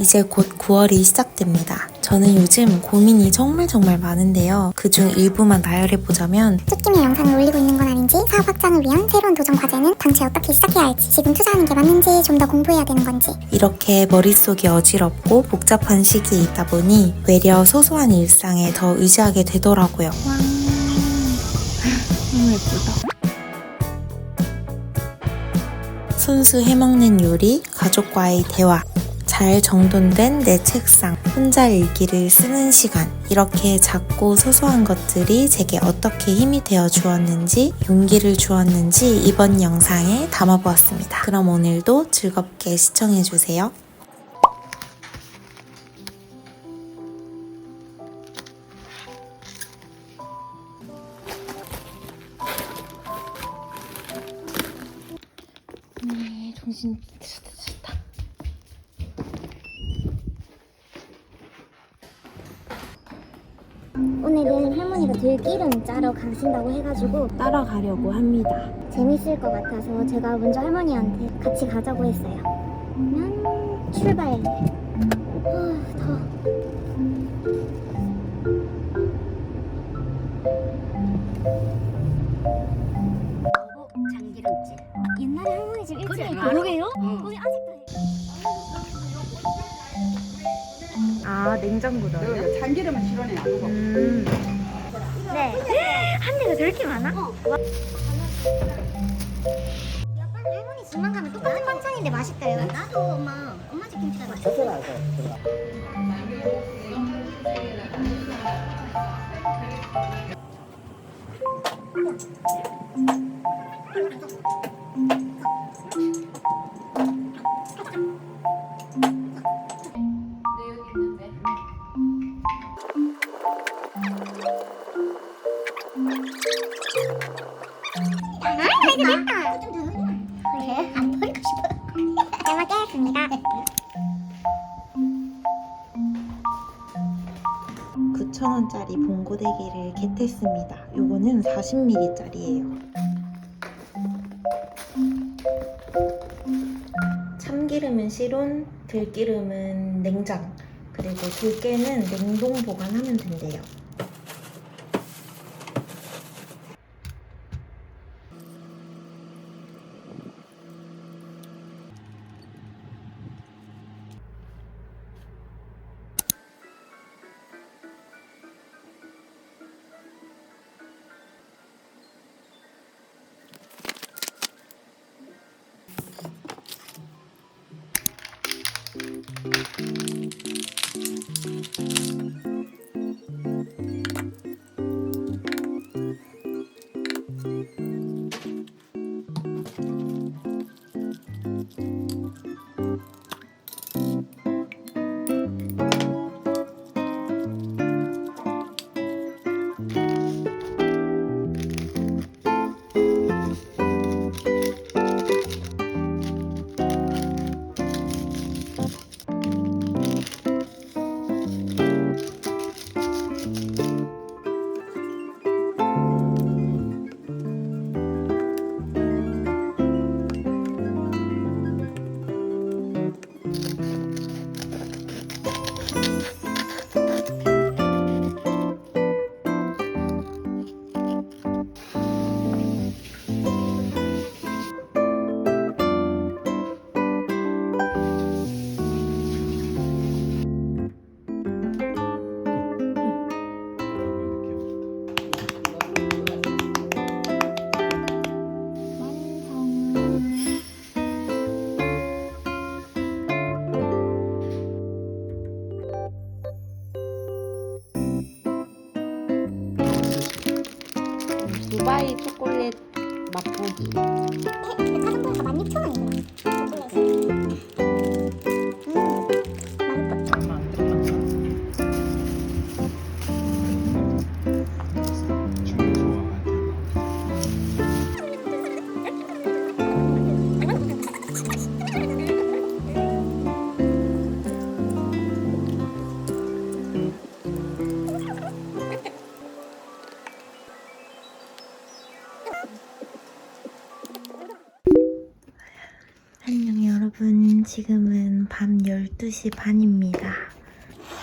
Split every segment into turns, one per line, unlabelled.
이제 곧 9월이 시작됩니다. 저는 요즘 고민이 정말 정말 많은데요. 그중 일부만 나열해보자면
쭈끼미 영상을 올리고 있는 건 아닌지 사업 확장을 위한 새로운 도전 과제는 당최 어떻게 시작해야 할지 지금 투자하는 게 맞는지 좀 더 공부해야 되는 건지
이렇게 머릿속이 어지럽고 복잡한 시기에 있다 보니 외려 소소한 일상에 더 의지하게 되더라고요. 너무 예쁘다. 손수 해먹는 요리, 가족과의 대화, 잘 정돈된 내 책상, 혼자 일기를 쓰는 시간. 이렇게 작고 소소한 것들이 제게 어떻게 힘이 되어 주었는지, 용기를 주었는지 이번 영상에 담아보았습니다. 그럼 오늘도 즐겁게 시청해주세요.
오늘은 할머니가 들기름 짜러 가신다고 해가지고
따라가려고 합니다.
재밌을 것 같아서 제가 먼저 할머니한테 같이 가자고 했어요. 그러면 출발. 아, 더
아,
냉장고 넣어요?
그 참기름은 실온에 놔두고
음.
네. 한 대가 저렇게 많아? 와. 아빠는 할머니 집만 가면 똑같은 반찬인데 맛있대요.
나도 엄마, 엄마 집 김치가 맛있어.
아,
겟했습니다. 요거는 40ml짜리예요. 참기름은 실온, 들기름은 냉장, 그리고 들깨는 냉동 보관하면 된대요. 12시 반입니다.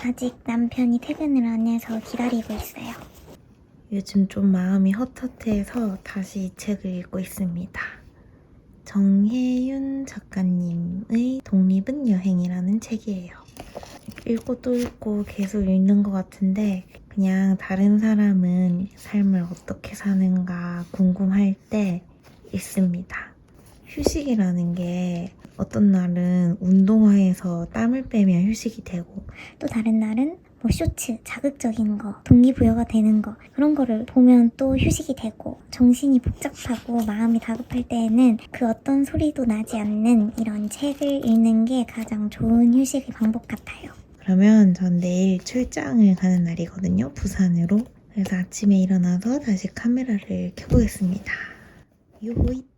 아직 남편이 퇴근을 안 해서 기다리고 있어요.
요즘 좀 마음이 헛헛해서 다시 이 책을 읽고 있습니다. 정혜윤 작가님의 독립은 여행이라는 책이에요. 읽고 또 읽고 계속 읽는 것 같은데 그냥 다른 사람은 삶을 어떻게 사는가 궁금할 때 읽습니다. 휴식이라는 게 어떤 날은 운동화에서 땀을 빼면 휴식이 되고
또 다른 날은 뭐 쇼츠, 자극적인 거, 동기부여가 되는 거 그런 거를 보면 또 휴식이 되고 정신이 복잡하고 마음이 다급할 때에는 그 어떤 소리도 나지 않는 이런 책을 읽는 게 가장 좋은 휴식의 방법 같아요.
그러면 전 내일 출장을 가는 날이거든요, 부산으로. 그래서 아침에 일어나서 다시 카메라를 켜보겠습니다. 요호이.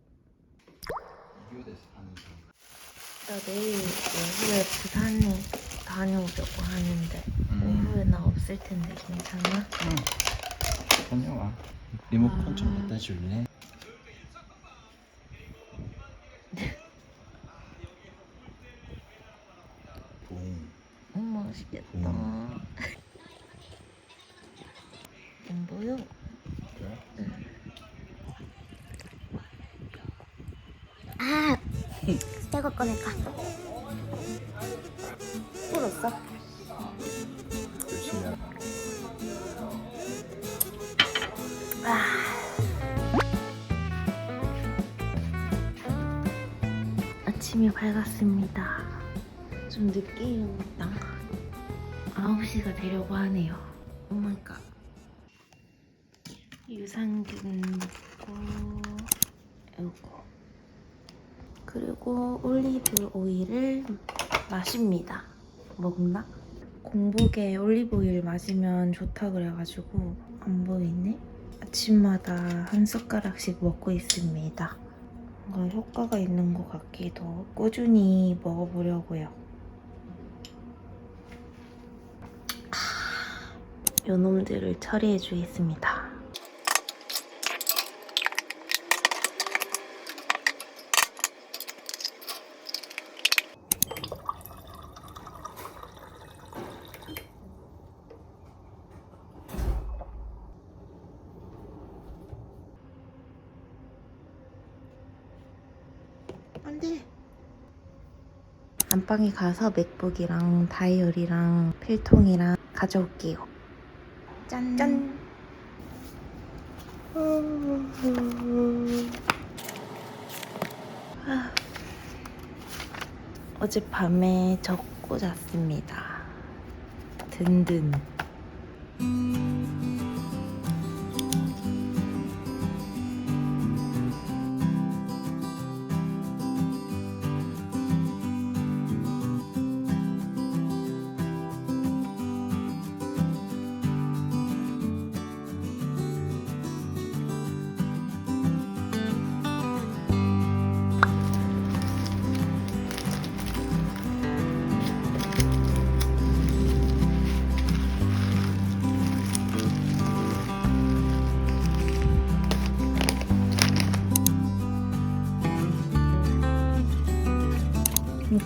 나 내일 오후에 부산에 다녀오려고 하는데 오후에 나 없을 텐데 괜찮아?
응. 다녀와. 리모컨 좀 갖다 줄래?
아침이 밝았습니다. 좀 늦게 일어났다. 9시가 되려고 하네요. 오마이갓. 유산균 먹고, 요거. 그리고 올리브 오일을 마십니다. 먹나? 공복에 올리브 오일 마시면 좋다 그래가지고 안 보이네? 아침마다 한 숟가락씩 먹고 있습니다. 뭔가 효과가 있는 것 같기도 꾸준히 먹어보려고요. 아, 요놈들을 처리해 주겠습니다. 안 돼. 안방에 가서 맥북이랑 다이어리랑 필통이랑 가져올게요. 짠. 짠. 아. 어젯밤에 적고 잤습니다. 든든.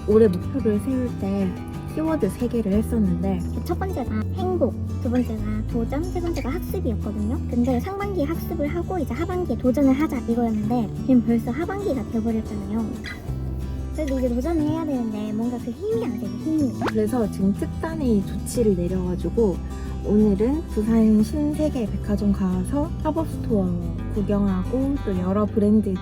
올해 목표를 세울 때 키워드 3개를 했었는데
첫 번째가 행복, 두 번째가 도전, 세 번째가 학습이었거든요. 근데 상반기에 학습을 하고 이제 하반기에 도전을 하자 이거였는데 지금 벌써 하반기가 돼버렸잖아요. 그래도 이제 도전을 해야 되는데 뭔가 그 힘이 안 돼요, 힘이.
그래서 지금 특단의 조치를 내려가지고 오늘은 부산 신세계 백화점 가서 팝업 스토어 구경하고 또 여러 브랜드들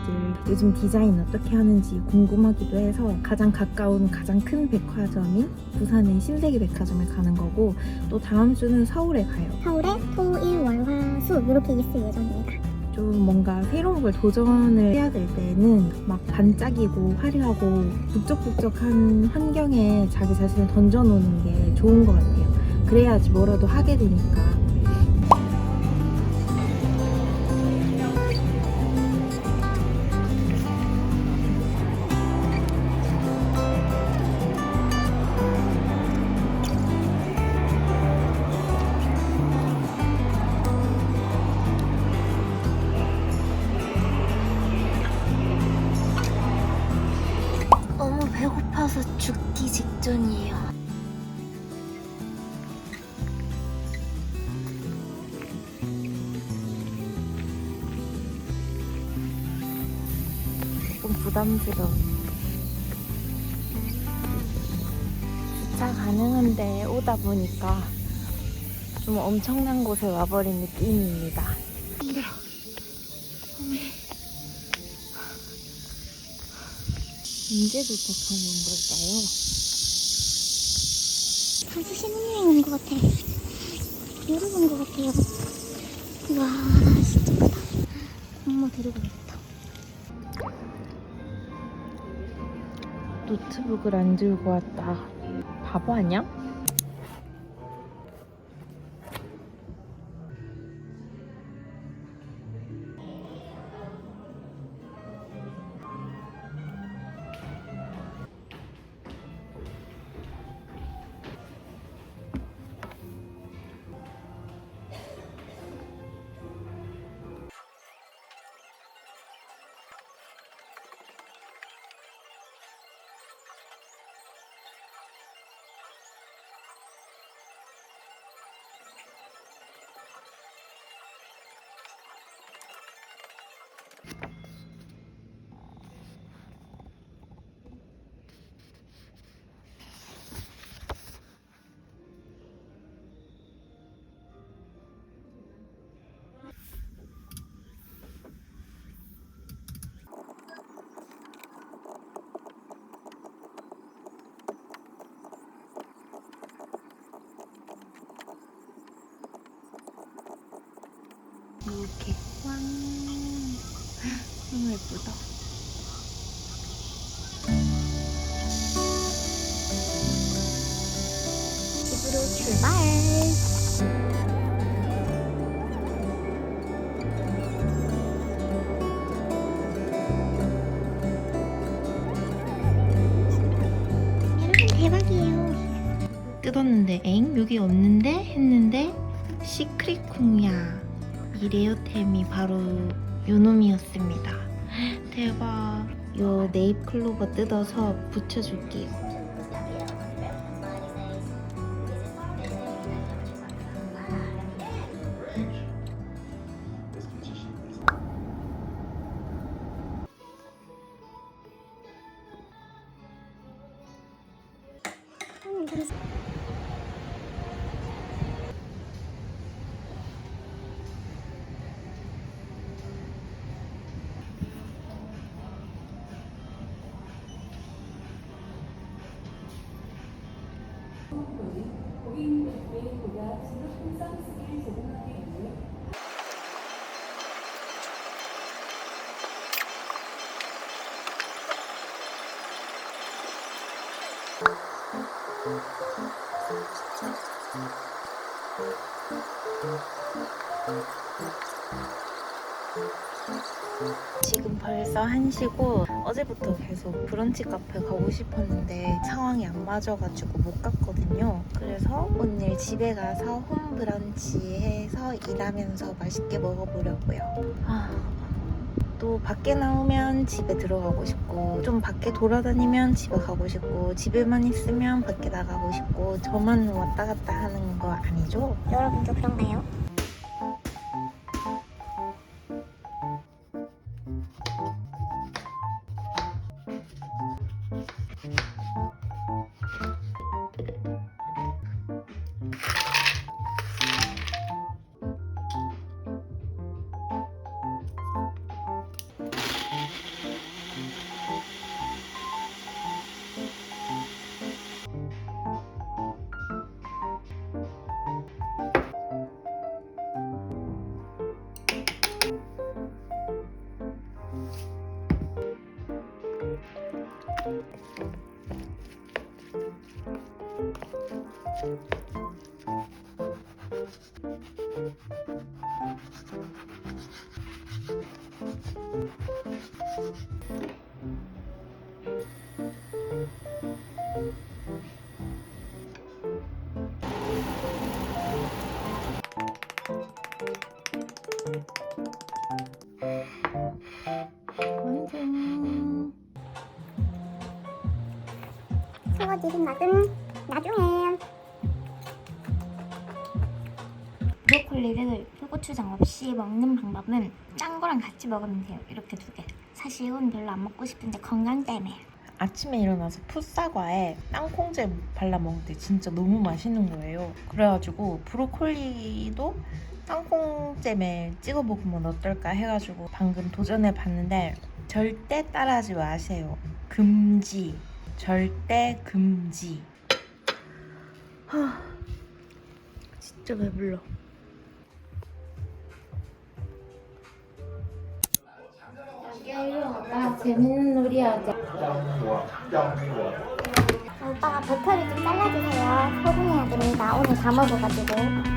요즘 디자인 어떻게 하는지 궁금하기도 해서 가장 가까운 가장 큰 백화점인 부산의 신세계 백화점에 가는 거고 또 다음 주는 서울에 가요.
서울에 토, 일, 월, 화, 수 이렇게 있을 예정입니다.
좀 뭔가 새로운 걸 도전을 해야 될 때는 막 반짝이고 화려하고 북적북적한 환경에 자기 자신을 던져놓는 게 좋은 것 같아요. 그래야지 뭐라도 하게 되니까. 기 직전이에요. 좀 부담스러워. 주차 가능한데 오다 보니까 좀 엄청난 곳에 와버린 느낌입니다. 언제 도착하는 걸까요?
벌써 신혼여행 온 것 같아. 유럽 온것 같아요. 와, 진짜 크다. 엄마 데리고 가겠다.
노트북을 안 들고 왔다. 바보 아니야? 이렇게 왕 너무 예쁘다.
집으로 출발.
뜯었는데 엥? 여기 없는데? 했는데? 시크릿 쿵야 이 레어템이 바로 요놈이었습니다. 대박. 요 네잎 클로버 뜯어서 붙여줄게요 지금 벌써 1시고 어제부터 계속 브런치 카페 가고 싶었는데 상황이 안 맞아가지고 못 갔거든요. 그래서 오늘 집에 가서 홈 브런치 해서 일하면서 맛있게 먹어보려고요. 아, 또 밖에 나오면 집에 들어가고 싶고 좀 밖에 돌아다니면 집에 가고 싶고 집에만 있으면 밖에 나가고 싶고 저만 왔다 갔다 하는 거 아니죠?
여러분도 그런가요? 세워지는 맛은 나중에 브로콜리를 표고추장 없이 먹는 방법은 짠 거랑 같이 먹으면 돼요. 이렇게 두 개. 사실 이건 별로 안 먹고 싶은데 건강 때문에.
아침에 일어나서 풋사과에 땅콩잼 발라 먹는데 진짜 너무 맛있는 거예요. 그래가지고 브로콜리도 땅콩잼에 찍어 먹으면 어떨까 해가지고 방금 도전해 봤는데 절대 따라하지 마세요. 금지. 절대 금지. 하, 진짜 배불러. 나 재밌는 놀이 하자.
오빠가 버터를 좀 잘라주세요. 소분해야 됩니다. 오늘 다 먹어가지고.